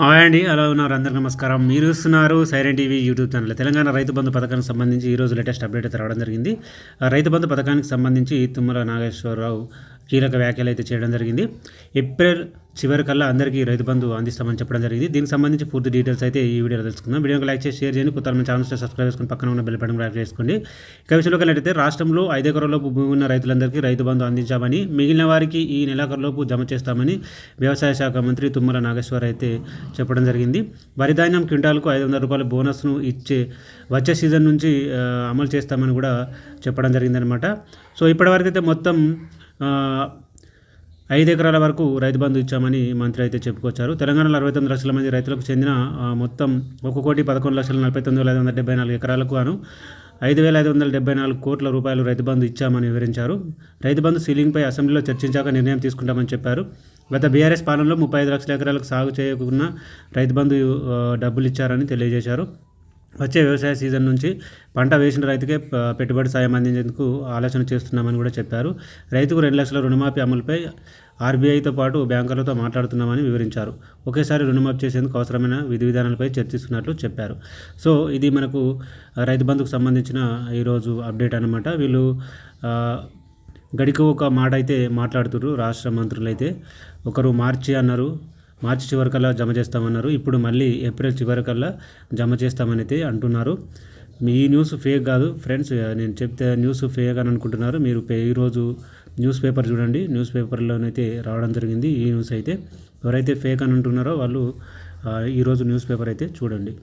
Hi అండి అలా ఉన్నారు? అందరికీ నమస్కారం. మీరు చూస్తున్నారు Siren TV YouTube channel. Telangana Rythu Bandhu పథకానికి సంబంధించి ఈరోజు లేటెస్ట్ అప్డేట్ అయితే రావడం జరిగింది. ఆ రైతు బంధు పథకానికి సంబంధించి తుమ్మల నాగేశ్వరరావు కీలక వ్యాఖ్యలు అయితే చేయడం జరిగింది. ఏప్రిల్ చివరికల్లా అందరికీ రైతు బంధు అందిస్తామని చెప్పడం జరిగింది. దీనికి సంబంధించి పూర్తి డీటెయిల్స్ అయితే ఈ వీడియోలో తెలుసుకుందాం. వీడియోకి లైక్ చేసి షేర్ చేయండి. కొత్త మన ఛానల్స్ సబ్స్క్రైబ్ చేసుకుని పక్కన ఉన్న బెల్ బటన్ యాక్టివ్ చేసుకోండి. ఇక విషయంలోకి వెళ్ళితే రాష్ట్రంలో ఐదు ఎకరాలలోపు భూమి ఉన్న రైతులందరికీ రైతు బంధు అందించామని మిగిలిన వారికి ఈ నెలాఖరులోపు జమ చేస్తామని వ్యవసాయ శాఖ మంత్రి తుమ్మల నాగేశ్వర్ అయితే చెప్పడం జరిగింది. వరి ధాన్యం క్వింటాల్కు ఐదు వందల రూపాయల బోనస్ను ఇచ్చే వచ్చే సీజన్ నుంచి అమలు చేస్తామని కూడా చెప్పడం జరిగిందనమాట సో ఇప్పటివరకు అయితే మొత్తం ఐదు ఎకరాల వరకు రైతు బంధు ఇచ్చామని మంత్రి అయితే చెప్పుకొచ్చారు. తెలంగాణలో అరవై తొమ్మిది లక్షల మంది రైతులకు చెందిన మొత్తం ఒక కోటి పదకొండు లక్షల నలభై తొమ్మిది వేల ఐదు వందల డెబ్బై నాలుగు ఎకరాలకు గాను ఐదు వేల ఐదు వందల డెబ్బై నాలుగు కోట్ల రూపాయలు రైతు బంధు ఇచ్చామని వివరించారు. రైతు బంధు సీలింగ్పై అసెంబ్లీలో చర్చించాక నిర్ణయం తీసుకుంటామని చెప్పారు. గత బీఆర్ఎస్ పాలనలో ముప్పై ఐదు లక్షల ఎకరాలకు సాగు చేయకుండా రైతు బంధు డబ్బులు ఇచ్చారని తెలియజేశారు. వచ్చే వ్యవసాయ సీజన్ నుంచి పంట వేసిన రైతుకే పెట్టుబడి సాయం అందించేందుకు ఆలోచన చేస్తున్నామని కూడా చెప్పారు. రైతుకు రెండు లక్షల రుణమాఫీ అమలుపై ఆర్బీఐతో పాటు బ్యాంకర్లతో మాట్లాడుతున్నామని వివరించారు. ఒకేసారి రుణమాఫీ చేసేందుకు అవసరమైన విధి విధానాలపై చర్చిస్తున్నట్లు చెప్పారు. సో ఇది మనకు రైతు బంధుకు సంబంధించిన ఈరోజు అప్డేట్ అనమాట వీళ్ళు గడికి ఒక మాట అయితే మాట్లాడుతున్నారు రాష్ట్ర మంత్రులు అయితే ఒకరు మార్చి అన్నారు మార్చి చివరికల్లా జమ చేస్తామన్నారు. ఇప్పుడు మళ్ళీ ఏప్రిల్ చివరికల్లా జమ చేస్తామని అయితే అంటున్నారు. మీ ఈ న్యూస్ ఫేక్ కాదు. ఫ్రెండ్స్ నేను చెప్తే న్యూస్ ఫేక్ అని అనుకుంటున్నారు. మీరు పే- ఈరోజు న్యూస్ పేపర్ చూడండి. న్యూస్ పేపర్లోనైతే రావడం జరిగింది. ఈ న్యూస్ అయితే ఎవరైతే ఫేక్ అని అంటున్నారో వాళ్ళు ఈరోజు న్యూస్ పేపర్ అయితే చూడండి.